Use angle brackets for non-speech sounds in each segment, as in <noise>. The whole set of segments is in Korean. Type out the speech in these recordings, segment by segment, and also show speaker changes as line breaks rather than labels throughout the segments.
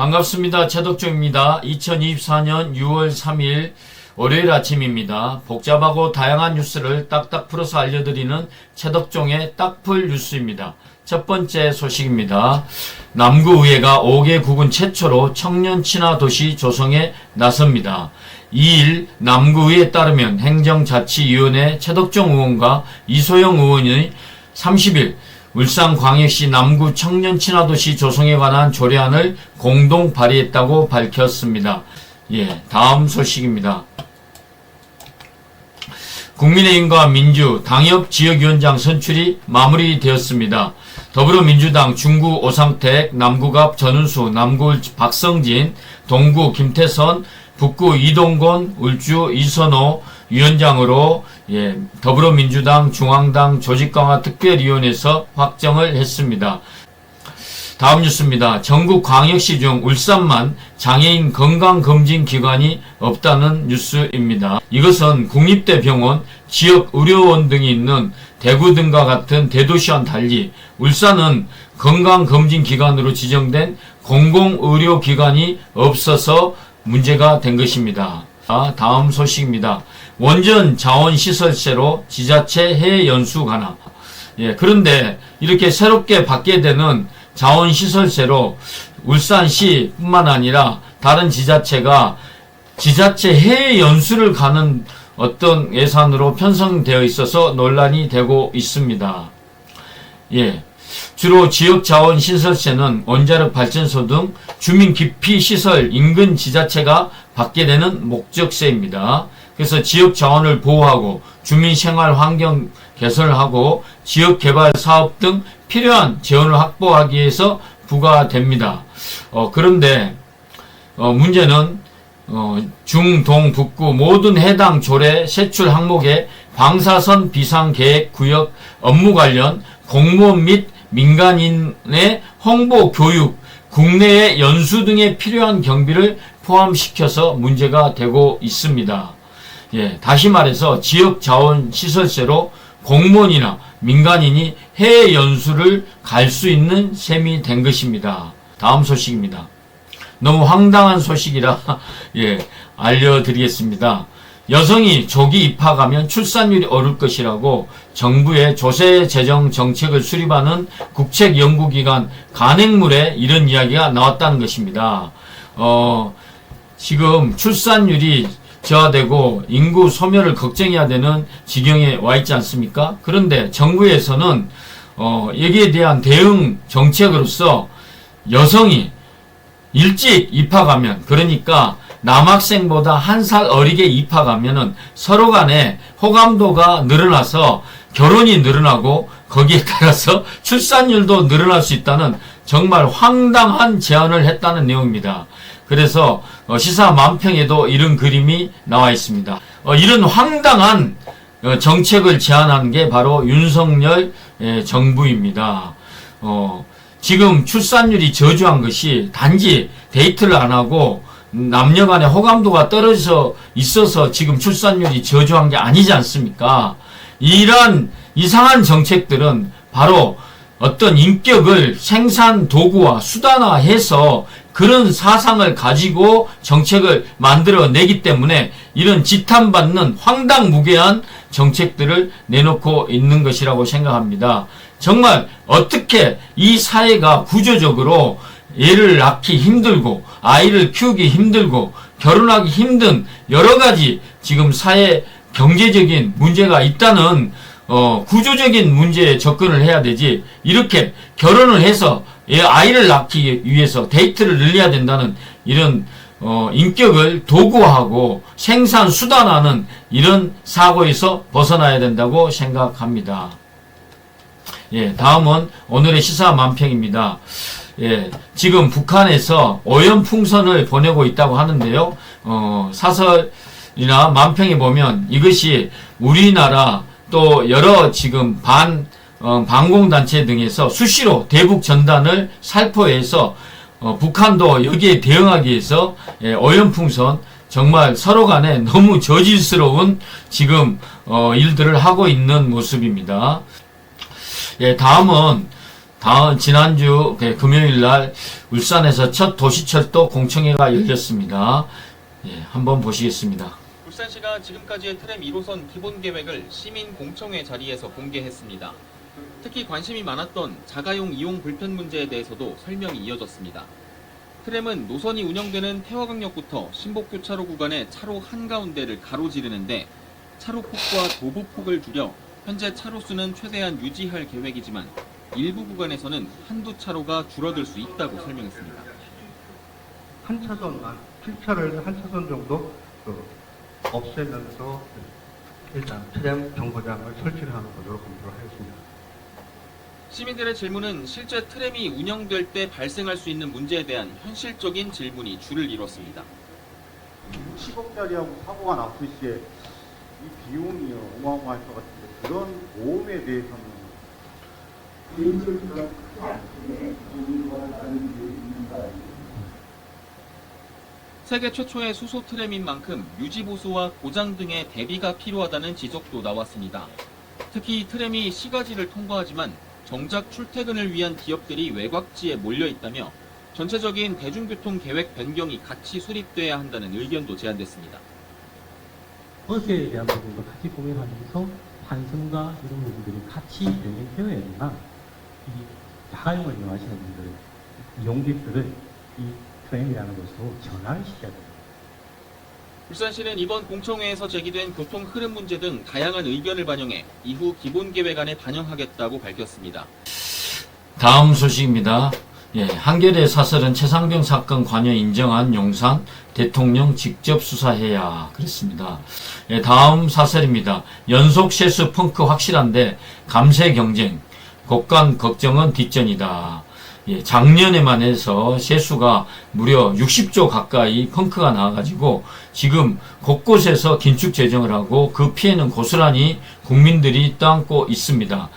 반갑습니다. 최덕조입니다. 2024년 6월 3일 월요일 아침입니다. 복잡하고 다양한 뉴스를 딱딱 풀어서 알려드리는 최덕종의 딱풀 뉴스입니다. 첫 번째 소식입니다. 남구의회가 5개 국은 최초로 청년 친화 도시 조성에 나섭니다. 2일 남구의회에 따르면 행정자치위원회 최덕종 의원과 이소영 의원이 30일 울산 광역시 남구 청년 친화도시 조성에 관한 조례안을 공동 발의했다고 밝혔습니다. 예, 다음 소식입니다. 국민의힘과 민주 당협 지역위원장 선출이 마무리되었습니다. 더불어민주당 중구 오상택, 남구갑 전은수, 남구 박성진, 동구 김태선, 북구 이동건, 울주 이선호 위원장으로 예, 더불어민주당 중앙당 조직강화 특별위원회에서 확정을 했습니다. 다음 뉴스입니다. 전국 광역시 중 울산만 장애인 건강검진 기관이 없다는 뉴스입니다. 이것은 국립대 병원, 지역 의료원 등이 있는 대구 등과 같은 대도시와는 달리 울산은 건강검진 기관으로 지정된 공공의료기관이 없어서 문제가 된 것입니다. 아, 다음 소식입니다. 원전 자원 시설세로 지자체 해외 연수 관함. 예, 그런데 이렇게 새롭게 받게 되는 자원 시설세로 울산시뿐만 아니라 다른 지자체가 지자체 해외 연수를 가는 어떤 예산으로 편성되어 있어서 논란이 되고 있습니다. 예. 주로 지역 자원 신설세는 원자력 발전소 등 주민 기피 시설 인근 지자체가 받게 되는 목적세입니다. 그래서 지역 자원을 보호하고 주민 생활 환경 개선을 하고 지역 개발 사업 등 필요한 재원을 확보하기 위해서 부과됩니다. 어, 그런데 어, 문제는 어, 중, 동, 북구 모든 해당 조례 세출 항목에 방사선 비상계획 구역 업무 관련 공무원 및 민간인의 홍보 교육, 국내의 연수 등에 필요한 경비를 포함시켜서 문제가 되고 있습니다. 예, 다시 말해서 지역 자원 시설세로 공무원이나 민간인이 해외 연수를 갈 수 있는 셈이 된 것입니다. 다음 소식입니다. 너무 황당한 소식이라 <laughs> 예, 알려드리겠습니다. 여성이 조기 입학하면 출산율이 오를 것이라고 정부의 조세 재정 정책을 수립하는 국책 연구기관 간행물에 이런 이야기가 나왔다는 것입니다. 어, 지금 출산율이 저하되고 인구 소멸을 걱정해야 되는 지경에 와 있지 않습니까? 그런데 정부에서는 어, 여기에 대한 대응 정책으로서 여성이 일찍 입학하면 그러니까 남학생보다 한 살 어리게 입학하면은 서로 간에 호감도가 늘어나서 결혼이 늘어나고 거기에 <laughs> 따라서 출산율도 늘어날 수 있다는 정말 황당한 제안을 했다는 내용입니다. 그래서 어, 시사 만평에도 이런 그림이 나와 있습니다. 어, 이런 황당한 어, 정책을 제안한 게 바로 윤석열 예, 정부입니다. 어, 지금 출산율이 저조한 것이 단지 데이트를 안 하고 남녀 간의 호감도가 떨어져 있어서 지금 출산율이 저조한 게 아니지 않습니까? 이러한 이상한 정책들은 바로 어떤 인격을 생산 도구와 수단화해서 그런 사상을 가지고 정책을 만들어내기 때문에 이런 지탄받는 황당무계한 정책들을 내놓고 있는 것이라고 생각합니다. 정말 어떻게 이 사회가 구조적으로 애를 낳기 힘들고 아이를 키우기 힘들고 결혼하기 힘든 여러 가지 지금 사회 경제적인 문제가 있다는 어, 구조적인 문제에 접근을 해야 되지 이렇게 결혼을 해서 애 아이를 낳기 위해서 데이트를 늘려야 된다는 이런 어, 인격을 도구화하고 생산 수단화하는 이런 사고에서 벗어나야 된다고 생각합니다. 예, 다음은 오늘의 시사 만평입니다. 예, 지금 북한에서 오염풍선을 보내고 있다고 하는데요. 어, 사설이나 만평에 보면 이것이 우리나라 또 여러 지금 반, 어, 반공단체 등에서 수시로 대북 전단을 살포해서 어, 북한도 여기에 대응하기 위해서 예, 오염풍선 정말 서로 간에 너무 저질스러운 지금 어, 일들을 하고 있는 모습입니다. 예, 다음은 다음 지난주 그 금요일 날 울산에서 첫 도시철도 공청회가 열렸습니다. 예, 한번 보시겠습니다.
울산시가 지금까지의 트램 1호선 기본 계획을 시민 공청회 자리에서 공개했습니다. 특히 관심이 많았던 자가용 이용 불편 문제에 대해서도 설명이 이어졌습니다. 트램은 노선이 운영되는 태화강역부터 신복교차로 구간의 차로 한가운데를 가로지르는데 차로폭과 도보폭을 줄여 현재 차로수는 최대한 유지할 계획이지만 일부 구간에서는 한두 차로가 줄어들 수 있다고 설명했습니다.
한 차선, 한 7차를 한 차선 정도 그 없애면서 일단 트램 정거장을 설치를 하는 것으로 검토를 하겠습니다.
시민들의 질문은 실제 트램이 운영될 때 발생할 수 있는 문제에 대한 현실적인 질문이 줄을 이뤘습니다.
10억짜리하고 사고가 났을 시에 이 비용이 어마어마할 것 같은데 그런 보험에 대해서는
세계 최초의 수소 트램인 만큼 유지 보수와 고장 등의 대비가 필요하다는 지적도 나왔습니다. 특히 이 트램이 시가지를 통과하지만 정작 출퇴근을 위한 기업들이 외곽지에 몰려 있다며 전체적인 대중교통 계획 변경이 같이 수립돼야 한다는 의견도 제안됐습니다.
버스에 대한 부분도 같이 고민하면서 환승과 이런 부분들이 같이 병행되어야지만 이 자가용을 이용하시는 분들의 이용객들을 이 트램이라는 것으로 전환을 시켜야 됩니다.
울산시는 이번 공청회에서 제기된 교통 흐름 문제 등 다양한 의견을 반영해 이후 기본 계획안에 반영하겠다고 밝혔습니다.
다음 소식입니다. 예, 한겨레 사설은 최상병 사건 관여 인정한 용산 대통령 직접 수사해야 그랬습니다. 예, 다음 사설입니다. 연속 세수 펑크 확실한데 감세 경쟁, 곡간 걱정은 뒷전이다. 예, 작년에만 해서 세수가 무려 60조 가까이 펑크가 나와가지고 지금 곳곳에서 긴축 재정을 하고 그 피해는 고스란히 국민들이 떠안고 있습니다.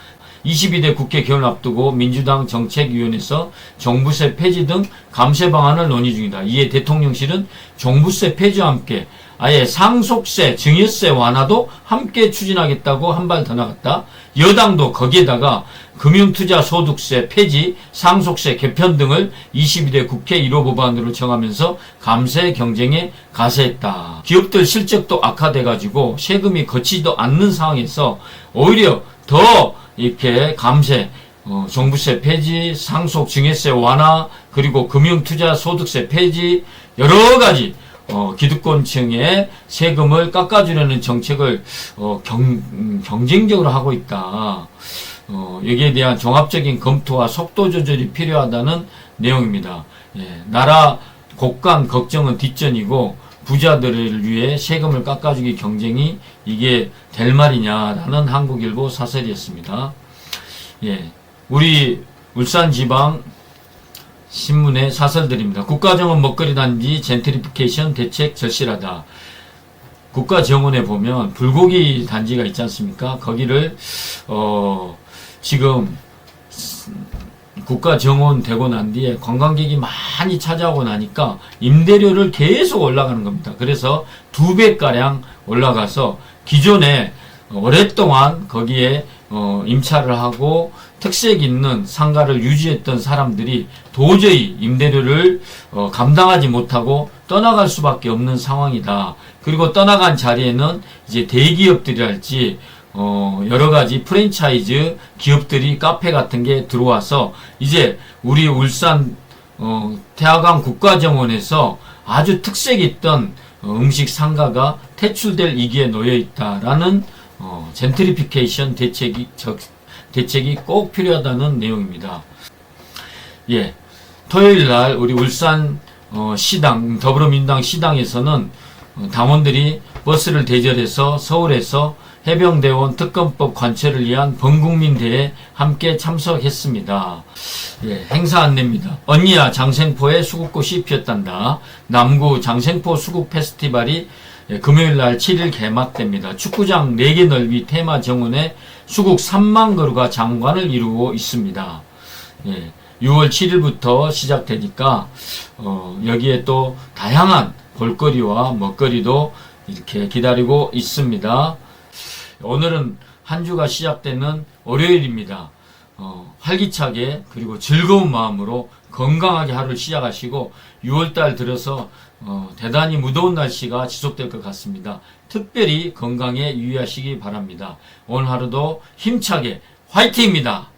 22대 국회 개헌 앞두고 민주당 정책위원회에서 종부세 폐지 등 감세 방안을 논의 중이다. 이에 대통령실은 종부세 폐지와 함께 아예 상속세, 증여세 완화도 함께 추진하겠다고 한 발 더 나갔다. 여당도 거기에다가 금융투자 소득세 폐지, 상속세 개편 등을 22대 국회 1호 법안으로 정하면서 감세 경쟁에 가세했다. 기업들 실적도 악화돼가지고 세금이 거치지도 않는 상황에서 오히려 더 이렇게 감세, 어, 종부세 폐지, 상속 증여세 완화, 그리고 금융투자 소득세 폐지, 여러 가지 어, 기득권층의 세금을 깎아주려는 정책을 어, 경, 음, 경쟁적으로 하고 있다. 어, 여기에 대한 종합적인 검토와 속도 조절이 필요하다는 내용입니다. 예, 나라 곡간 걱정은 뒷전이고 부자들을 위해 세금을 깎아주기 경쟁이 이게 될 말이냐라는 한국일보 사설이었습니다. 예, 우리 울산지방 신문의 사설들입니다. 국가정원 먹거리 단지 젠트리피케이션 대책 절실하다. 국가정원에 보면 불고기 단지가 있지 않습니까? 거기를 어 지금 국가 정원 되고 난 뒤에 관광객이 많이 찾아오고 나니까 임대료를 계속 올라가는 겁니다. 그래서 두 배가량 올라가서 기존에 오랫동안 거기에 어, 임차를 하고 특색 있는 상가를 유지했던 사람들이 도저히 임대료를 어, 감당하지 못하고 떠나갈 수밖에 없는 상황이다. 그리고 떠나간 자리에는 이제 대기업들이랄지 어, 여러 가지 프랜차이즈 기업들이 카페 같은 게 들어와서 이제 우리 울산 어, 태화강 국가정원에서 아주 특색 있던 어, 음식 상가가 퇴출될 위기에 놓여 있다라는 어, 젠트리피케이션 대책이 적, 대책이 꼭 필요하다는 내용입니다. 예, 토요일 날 우리 울산 어, 시당 더불어민주당 시당에서는 어, 당원들이 버스를 대절해서 서울에서 해병대원 특검법 관철을 위한 범국민 대회에 함께 참석했습니다. 예, 행사 안내입니다. 언니야 장생포에 수국꽃이 피었단다. 남구 장생포 수국 페스티벌이 예, 금요일 날 7일 개막됩니다. 축구장 4개 넓이 테마 정원에 수국 3만 그루가 장관을 이루고 있습니다. 예, 6월 7일부터 시작되니까 어, 여기에 또 다양한 볼거리와 먹거리도 이렇게 기다리고 있습니다. 오늘은 한 주가 시작되는 월요일입니다. 어, 활기차게 그리고 즐거운 마음으로 건강하게 하루를 시작하시고 6월달 들어서 어, 대단히 무더운 날씨가 지속될 것 같습니다. 특별히 건강에 유의하시기 바랍니다. 오늘 하루도 힘차게 화이팅입니다.